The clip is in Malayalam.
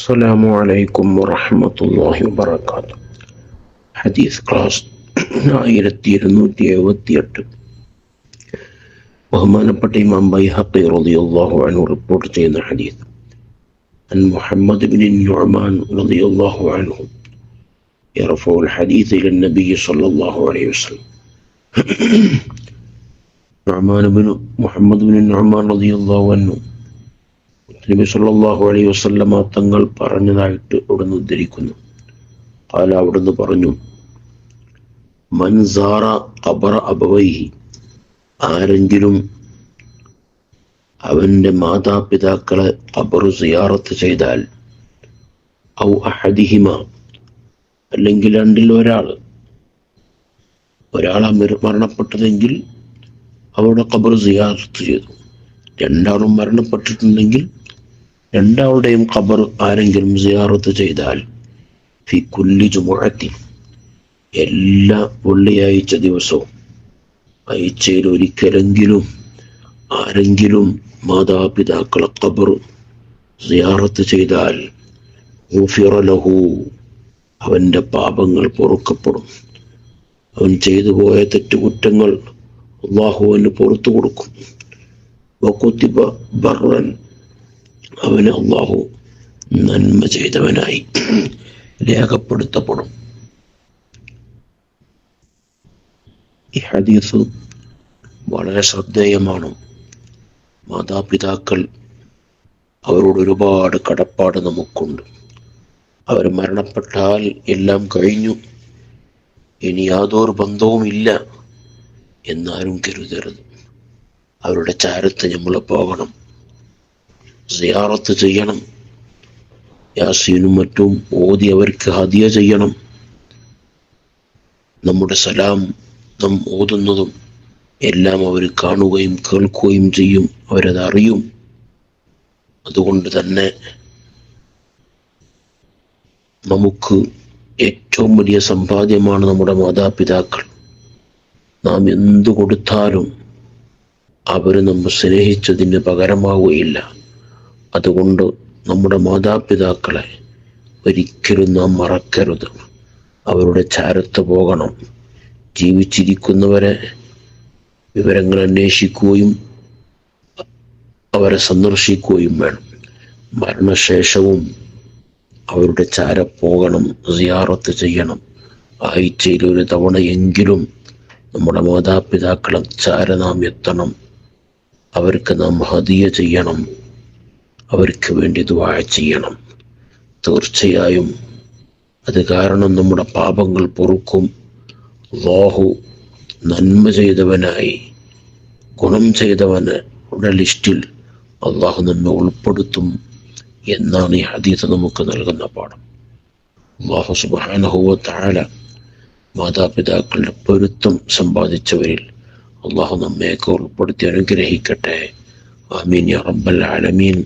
السلام عليكم ورحمة الله وبركاته حديث ക്ലാസ് ആയിരത്തി ഇരുന്നൂറ്റി എഴുപത്തി എട്ട് ബഹുമാനപ്പെട്ട ഇമാം ബൈഹഖി റളിയല്ലാഹു അൻഹു റിപ്പോർട്ട് ചെയ്യുന്ന ഹദീസ് عن محمد بن النعمان رضي الله عنه يرفع الحديث إلى النبي صلى الله عليه وسلم نعمان بن محمد بن النعمان رضي الله عنه നബി സല്ലാഹു അലൈഹി വസ്ലമ തങ്ങൾ പറഞ്ഞതായിട്ട് അവിടുന്ന് ഉദ്ധരിക്കുന്നു. അല്ല അവിടുന്ന് പറഞ്ഞു മൻസാറ ഖബറ അബവൈഹി ആരെങ്കിലും അവന്റെ മാതാപിതാക്കളെ ഖബർ സിയാറത്ത് ചെയ്താൽ ഔ അഹദിഹിമ അല്ലെങ്കിൽ രണ്ടിൽ ഒരാൾ ഒരാൾ മരണപ്പെട്ടതെങ്കിൽ അവരുടെ ഖബർ സിയാറത്ത് ചെയ്തു. രണ്ടാളും മരണപ്പെട്ടിട്ടുണ്ടെങ്കിൽ രണ്ടാളുടെയും ഖബർ ആരെങ്കിലും സിയാറത്ത് ചെയ്താൽ ഫി കുല്ലി ജുമുഅത്തി എല്ലാ വെള്ളിയാഴ്ച ദിവസവും ആഴ്ചയിൽ ഒരിക്കലെങ്കിലും ആരെങ്കിലും മാതാപിതാക്കളെ ഖബർ സിയാറത്ത് ചെയ്താൽ ഊഫിറലഹു അവന്റെ പാപങ്ങൾ പൊറുക്കപ്പെടും. അവൻ ചെയ്തു പോയ തെറ്റുകുറ്റങ്ങൾ അള്ളാഹുവിന് പുറത്തു കൊടുക്കും. ബർറൻ അവന് അള്ളാഹു നന്മ ചെയ്തവനായി രേഖപ്പെടുത്തപ്പെടും. ഈ ഹദീസ് വളരെ ശ്രദ്ധേയമാണ്. മാതാപിതാക്കൾ അവരോട് ഒരുപാട് കടപ്പാട് നമുക്കുണ്ട്. അവർ മരണപ്പെട്ടാൽ എല്ലാം കഴിഞ്ഞു. ഇനി യാതൊരു ബന്ധവുമില്ല എന്നാരും കരുതരുത്. അവരുടെ ചാരത്ത് നമ്മൾ പോകണം. സിയാറത്ത് ചെയ്യണം. യാസീനും മറ്റും ഓതി അവർക്ക് ഹദിയ ചെയ്യണം. നമ്മുടെ സലാം നാം ഓതുന്നതും എല്ലാം അവർ കാണുകയും കേൾക്കുകയും ചെയ്യും അവരത് അറിയും അതുകൊണ്ട് തന്നെ നമുക്ക് ഏറ്റവും വലിയ സമ്പാദ്യമാണ് നമ്മുടെ മാതാപിതാക്കൾ. നാം എന്തു കൊടുത്താലും അവർ നമ്മെ സ്നേഹിച്ചതിന് പകരമാവുകയില്ല. അതുകൊണ്ട് നമ്മുടെ മാതാപിതാക്കളെ ഒരിക്കലും നാം മറക്കരുത്. അവരുടെ ചാരത്ത് പോകണം. ജീവിച്ചിരിക്കുന്നവരെ വിവരങ്ങൾ അന്വേഷിക്കുകയും അവരെ സന്ദർശിക്കുകയും വേണം. മരണശേഷവും അവരുടെ ചാര പോകണം സിയാറത്ത് ചെയ്യണം. ആഴ്ചയിൽ ഒരു തവണയെങ്കിലും നമ്മുടെ മാതാപിതാക്കളെ ചാര നാം എത്തണം. അവർക്ക് നാം ഹതിയ ചെയ്യണം. അവർക്ക് വേണ്ടി ദ്വാഴ ചെയ്യണം. തീർച്ചയായും അത് കാരണം നമ്മുടെ പാപങ്ങൾ പൊറുക്കും. ലോഹു നന്മ ചെയ്തവനായി ഗുണം ചെയ്തവനുടെ ലിസ്റ്റിൽ അള്ളാഹു നമ്മെ ഉൾപ്പെടുത്തും എന്നാണ് ഈ ഹദീസ് നമുക്ക് നൽകുന്ന പാഠം. അള്ളാഹു സുബാനഹുവ താഴ മാതാപിതാക്കളുടെ പൊരുത്തം സമ്പാദിച്ചവരിൽ അള്ളാഹു നമ്മയൊക്കെ ഉൾപ്പെടുത്തി അനുഗ്രഹിക്കട്ടെ. ആമീൻ റബ്ബൽ ആലമീൻ.